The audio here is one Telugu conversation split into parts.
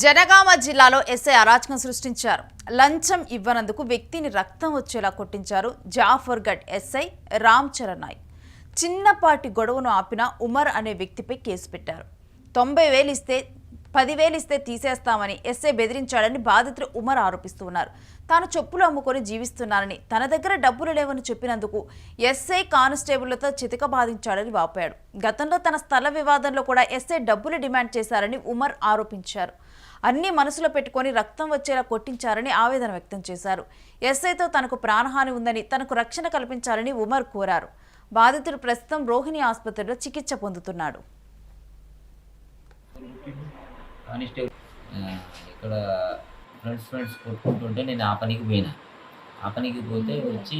జనగామ జిల్లాలో ఎస్ఐ అరాచకం సృష్టించారు. లంచం ఇవ్వనందుకు వ్యక్తిని రక్తం వచ్చేలా కొట్టించారు జాఫర్గఢ్ ఎస్ఐ రామ్ చరణ్ నాయక్. చిన్నపాటి గొడవను ఆపిన ఉమర్ అనే వ్యక్తిపై కేసు పెట్టారు. తొంభై వేలు ఇస్తే పదివేలు ఇస్తే తీసేస్తామని ఎస్ఐ బెదిరించాడని బాధితుడు ఉమర్ ఆరోపిస్తున్నారు తాను చెప్పులు అమ్ముకొని జీవిస్తున్నానని తన దగ్గర డబ్బులు లేవని చెప్పినందుకు ఎస్ఐ కానిస్టేబుళ్ళతో చితక బాధించాడని వాపాడు గతంలో తన స్థల వివాదంలో కూడా ఎస్ఐ డబ్బులు డిమాండ్ చేశారని ఉమర్ ఆరోపించారు. అన్ని మనసులో పెట్టుకొని రక్తం వచ్చేలా కొట్టించారని ఆవేదన వ్యక్తం చేశారు. ఎస్ఐతో తనకు ప్రాణహాని ఉందని తనకు రక్షణ కల్పించాలని ఉమర్ కోరారు. బాధితుడు ప్రస్తుతం రోహిణి ఆసుపత్రిలో చికిత్స పొందుతున్నాడు. కానిస్టేబుల్ ఇక్కడ ఫ్రెండ్స్ ఫ్రెండ్స్ కొట్టుకుంటుంటే నేను ఆ పనికి పోయినా. ఆ పనికి పోతే వచ్చి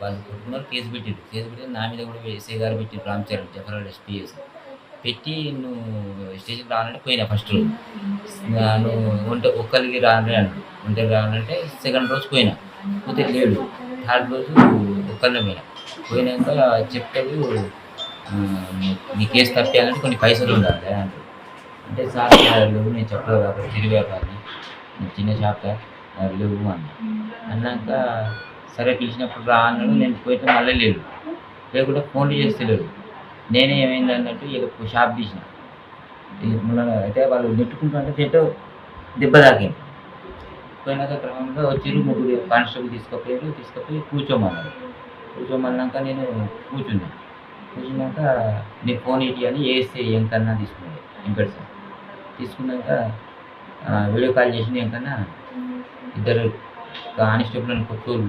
వాళ్ళు కొట్టుకున్నారు కేసు పెట్టారు కేసు పెట్టి నా మీద కూడా సేగారు గారు పెట్టి రామచరణ్ జఫరాడ్ ఎస్పీఎస్ పెట్టి నువ్వు స్టేషన్కి రావాలంటే పోయినా ఫస్ట్ రోజు. నువ్వు ఒంట ఒక్కరికి రాని అన్నాడు. ఒంటరికి రావాలంటే సెకండ్ రోజు పోయినా. పోతే లేడు. థర్డ్ రోజు ఒక్కరినే పోయినా. పోయినాక చెప్తాడు నీ కేసు తప్పేయాలంటే కొన్ని పైసలు ఉండాలి అంటాడు. అంటే సార్ లేవు నేను చెప్పలేదు కాబట్టి చిరు వ్యాపారి నేను చిన్న షాప్ లేవు అన్న అన్నాక సరే పిలిచినప్పుడు రా అన్నాడు నేను పోయితే మళ్ళీ లేడు. లేకుంటే ఫోన్లు చేస్తలేడు. నేనే ఏమైంది అన్నట్టు ఇక షాప్ తీసిన. అయితే వాళ్ళు నెట్టుకుంటుంటే చెట్టు దెబ్బ తాకింది పోయినాక క్రమంగా వచ్చిర్రు ముగ్గురు కానిస్టేబుల్ తీసుకుపోయారు తీసుకుపోయి కూర్చోమన్నారు. కూర్చోమన్నాక నేను కూర్చున్నాను కూర్చున్నాక నీ ఫోన్ ఇటీ అని ఏసీ ఎంకన్నా తీసుకున్నాడు. వెంకట్ సార్ తీసుకున్నాక వీడియో కాల్ చేసినాకన్నా ఇద్దరు కానిస్టేబుల్ కొత్తూరు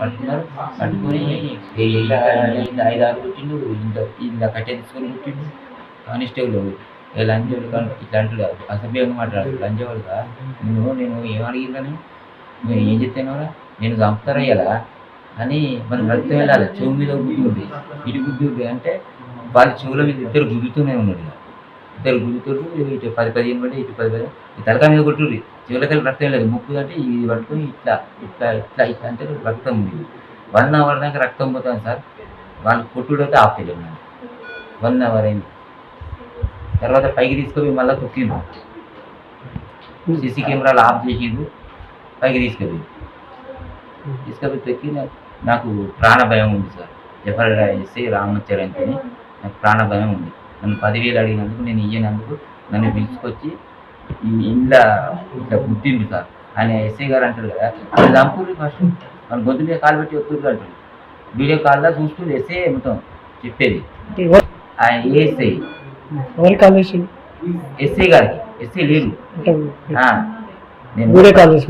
పట్టుకున్నారు పట్టుకొని ఇలా ఐదు ఆరు కుట్టిండు ఇంత ఇలా కట్టే తీసుకొని కుట్టిండు. కానిస్టేబుల్ ఏ లంచోడు కానీ ఇట్లా అసభ్యంగా మాట్లాడు లంచోడుగా నువ్వు నేను ఏం అడిగిందని నేను ఏం చెప్తానోరా నేను చంపుతారయ్యాలా అని మనం రక్తం వెళ్ళాలి. చెవు మీద బుద్ధి ఉంది ఇటు బుద్ధి ఉంది అంటే వాళ్ళ చెవుల మీద ఇద్దరు గుడ్డుతూనే ఉన్నాడు ఇక. ఇద్దరు గుద్దుతుర్రు ఇటు పది పదిహేను పడి ఇటు పది పది ఈ తలకాయ మీద కొట్టుర్రి. చెవులకి రక్తం లేదు. ముక్కు అంటే ఇది పట్టుకొని ఇట్లా ఇట్లా ఇట్లా ఇట్లా అంటే రక్తం ఉంది. వన్ అవర్ దాకా రక్తం పోతుంది సార్. వాళ్ళు కొట్టుడు అయితే ఆపలేదు నన్ను వన్ అవర్ అయింది. తర్వాత పైకి తీసుకొని మళ్ళీ తొక్కిండ్రు. సీసీ కెమెరాలు ఆఫ్ చేసిండ్రు. పైకి తీసుకెళ్ళి తీసుకుపోయి తొక్కి నాకు ప్రాణ భయం ఉంది సార్. జఫర్ ఎస్ఐ రామచరణ్తో నాకు ప్రాణ భయం ఉంది. నన్ను పదివేలు అడిగినందుకు నేను ఇయ్యనందుకు నన్ను పిలుచుకొచ్చి ఈ ఇంట్లో ఇట్లా గుర్తిండు సార్. ఆయన ఎస్ఐ గారు అంటారు కదా అది చంపుర్రి ఫస్ట్. మన గొంతు మీద కాలు పెట్టి వస్తుర్రు అంటారు. వీడియో కాల్లో చూస్తుంది ఎస్ఐ మొత్తం చెప్పేది. ఆయన ఏఎస్ఐ ఎస్ఐ గారికి. ఎస్ఐ లేరు నేను వీడియో కాల్ చేసి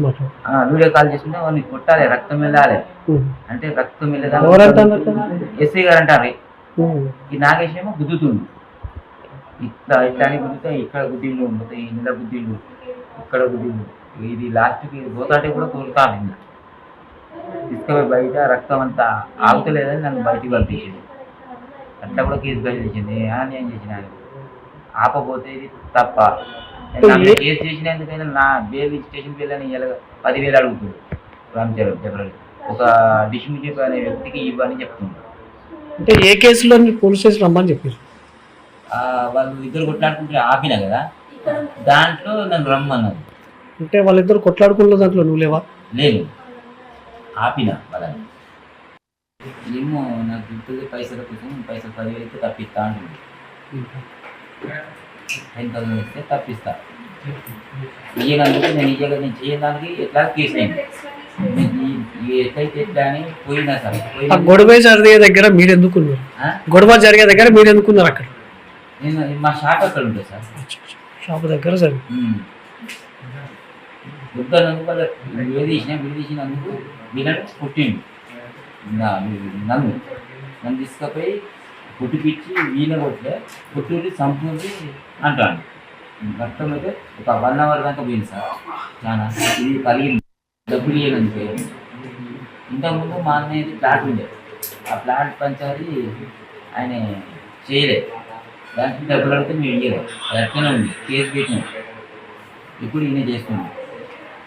వీడియో కాల్ చేసుకుంటే వాడిని కొట్టాలి రక్తం వెళ్ళాలి. అంటే రక్తం వెళ్ళేదాన్ని ఎస్ఐ గారు అంటారు. ఈ నాగేశేమో గుద్దుతుంది ఇట్లా ఇట్లా అని గుద్దితే ఇక్కడ గుద్దిళ్ళు ఉంటుంది ఇంట్లో గుద్దిళ్ళు ఇక్కడ గుద్దిళ్ళు ఇది లాస్ట్కి పోతాంటే కూడా తోలుతాను ఇంకా. తీసుకుపోయి బయట రక్తం అంతా ఆగుతలేదని నన్ను బయటికి పంపించింది అట్లా కూడా కేసు బయట చేసింది అని ఏం చేసిన ఆపపోతే ఇది తప్ప. నేను కేసు చేసినందుకైనా నా బేల్ స్టేషన్ ఇలా పదివేలు అడుగుతుంది. రామచరణ్ ఒక డిస్మిజిప్ అనే వ్యక్తికి ఇవ్వని చెప్తుంది. అంటే ఏ కేసులో పోలీస్ స్టేషన్ రమ్మని చెప్పారు? వాళ్ళు ఇద్దరు కొట్లాడుకుంటే ఆపిన కదా? దాంట్లో నన్ను రమ్మన్నారు. అంటే వాళ్ళిద్దరు కొట్లాడుకున్న దాంట్లో నువ్వు లేవా? లేదు. ఆపిన వాళ్ళని. ఏమో నాకు గుర్తుంది పైసల కోసం పైసలు పదివేలు అయితే తప్పిస్తా అంటుంది. టెన్ థౌసండ్ ఇస్తే తప్పిస్తా. ఇయ్యనందుకు నేను ఇయ్యగా నేను చేయడానికి ఎట్లా కేసు అయింది ఎట్లయితే ఎట్లా అని పోయినా సార్ గొడవ జరిగే దగ్గర మీరు ఎందుకున్నారు ఆ? గొడవ జరిగే దగ్గర మీరు ఎందుకున్నారు అక్కడ? నేను మా షాప్ అక్కడ ఉంటుంది సార్? షాప్ దగ్గర జరిగి వద్దన్నందుకు వాళ్ళు విడదీసిన విడదీసినందుకు వీళ్ళని పుట్టిండు. నన్ను నన్ను తీసుకుపోయి పుట్టిపిచ్చి వీణ కొట్టే పుట్టింది సంపూర్తి అంటాను రక్తం అయితే ఒక వన్ అవర్ దాకా పోయింది సార్. చాలా ఇది కలిగింది డబ్బులు ఇవ్వనందుకు ఇంతకుముందు మా అన్నయ్యది ప్లాట్ ఉండే. ఆ ప్లాట్ పంచాలి ఆయన చేయలేదు దానికి డబ్బులు అడిగితే మేము ఇవ్వలేదు అది అట్లనే ఉంది. కేసు పెట్టినాం. ఇప్పుడు ఈయన చేస్తున్నాం